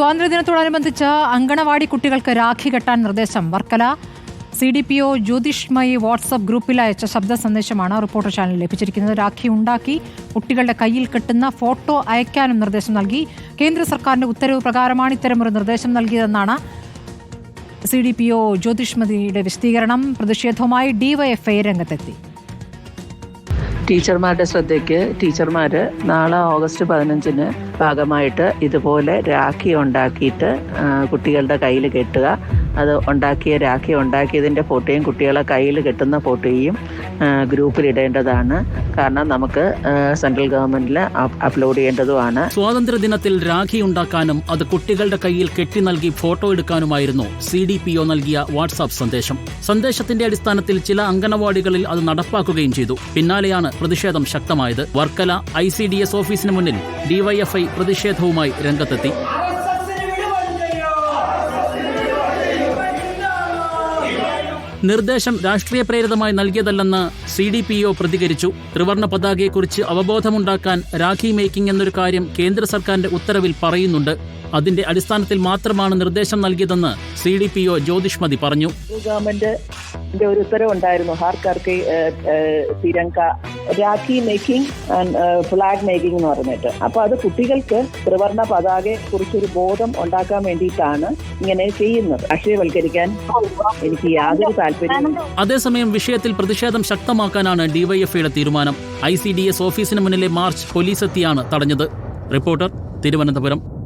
സ്വാതന്ത്ര്യദിനത്തോടനുബന്ധിച്ച് അങ്കണവാടി കുട്ടികൾക്ക് രാഖി കെട്ടാൻ നിർദ്ദേശം. Varkala C D P O Jyothishmayi WhatsApp ഗ്രൂപ്പിൽ അയച്ച ശബ്ദ സന്ദേശമാണ് റിപ്പോർട്ടർ ചാനൽ ലഭിച്ചിരിക്കുന്നത്. രാഖി ഉണ്ടാക്കി കുട്ടികളുടെ കയ്യിൽ കെട്ടുന്ന ഫോട്ടോ അയക്കാനും നിർദ്ദേശം നൽകി. കേന്ദ്ര സർക്കാരിന്റെ ഉത്തരവ് പ്രകാരമാണ് ഇത്തരമൊരു നിർദ്ദേശം നൽകിയതെന്നാണ് സി ഡി പി ഒ ജ്യോതിഷ്മതിയുടെ വിശദീകരണം. പ്രതിഷേധവുമായി ഡിവൈഎഫ്ഐ രംഗത്തെത്തി. ടീച്ചർമാരുടെ ശ്രദ്ധയ്ക്ക് ടീച്ചർമാർ നാളെ ഓഗസ്റ്റ് പതിനഞ്ചിന് ഭാഗമായിട്ട് ഇതുപോലെ രാഖി ഉണ്ടാക്കിയിട്ട് കുട്ടികളുടെ കയ്യിൽ കെട്ടുക. അത് ഉണ്ടാക്കിയ രാഖി ഉണ്ടാക്കിയതിന്റെ ഫോട്ടോയും കുട്ടികളെ കയ്യിൽ കിട്ടുന്ന ഫോട്ടോയും ഗ്രൂപ്പിലിടേണ്ടതാണ് കാരണം നമുക്ക് സെൻട്രൽ ഗവൺമെന്റിൽ അപ്ലോഡ് ചെയ്യേണ്ടതുമാണ്. സ്വാതന്ത്ര്യ ദിനത്തിൽ രാഖി ഉണ്ടാക്കാനും അത് കുട്ടികളുടെ കയ്യിൽ കെട്ടി നൽകി ഫോട്ടോ എടുക്കാനുമായിരുന്നു സി ഡി പി ഒ നൽകിയ വാട്സാപ്പ് സന്ദേശം. സന്ദേശത്തിന്റെ അടിസ്ഥാനത്തിൽ ചില അംഗനവാടികളിൽ അത് നടപ്പാക്കുകയും ചെയ്തു. പിന്നാലെയാണ് പ്രതിഷേധം ശക്തമായത്. Varkala I C D S ഓഫീസിന് മുന്നിൽ ഡിവൈഎഫ്ഐ പ്രതിഷേധവുമായി രംഗത്തെത്തി. നിർദ്ദേശം രാഷ്ട്രീയ പ്രേരിതമായി നൽകിയതല്ലെന്ന് സി ഡി പി ഒ പ്രതികരിച്ചു. ത്രിവർണ പതാകയെക്കുറിച്ച് അവബോധമുണ്ടാക്കാൻ രാഖി മേക്കിംഗ് എന്നൊരു കാര്യം കേന്ദ്ര സർക്കാരിന്റെ ഉത്തരവിൽ പറയുന്നുണ്ട്. അതിന്റെ അടിസ്ഥാനത്തിൽ മാത്രമാണ് നിർദ്ദേശം നൽകിയതെന്ന് C D P O Jyothishmathi പറഞ്ഞു. ഗവൺമെന്റിന്റെ ഒരു ഉത്തരവുണ്ടായിരുന്നു. Har Tiranga rakhi making and flag making എന്ന് പറഞ്ഞിട്ട്. അപ്പൊ അത് കുട്ടികൾക്ക് ത്രിവർണ പതാകയെ കുറിച്ചൊരു ബോധം ഉണ്ടാക്കാൻ വേണ്ടിയിട്ടാണ് ഇങ്ങനെ ചെയ്യുന്നത്. അക്ഷയവൽക്കരിക്കാൻ എനിക്ക് യാതൊരു താല്പര്യം അതേസമയം വിഷയത്തിൽ പ്രതിഷേധം ശക്തമാക്കാനാണ് ഡിവൈഎഫ്ഐയുടെ തീരുമാനം. ഐ സി ഡി എസ് ഓഫീസിന് മുന്നിലെ മാർച്ച് പോലീസ് എത്തിയാണ് തടഞ്ഞത്. റിപ്പോർട്ടർ തിരുവനന്തപുരം.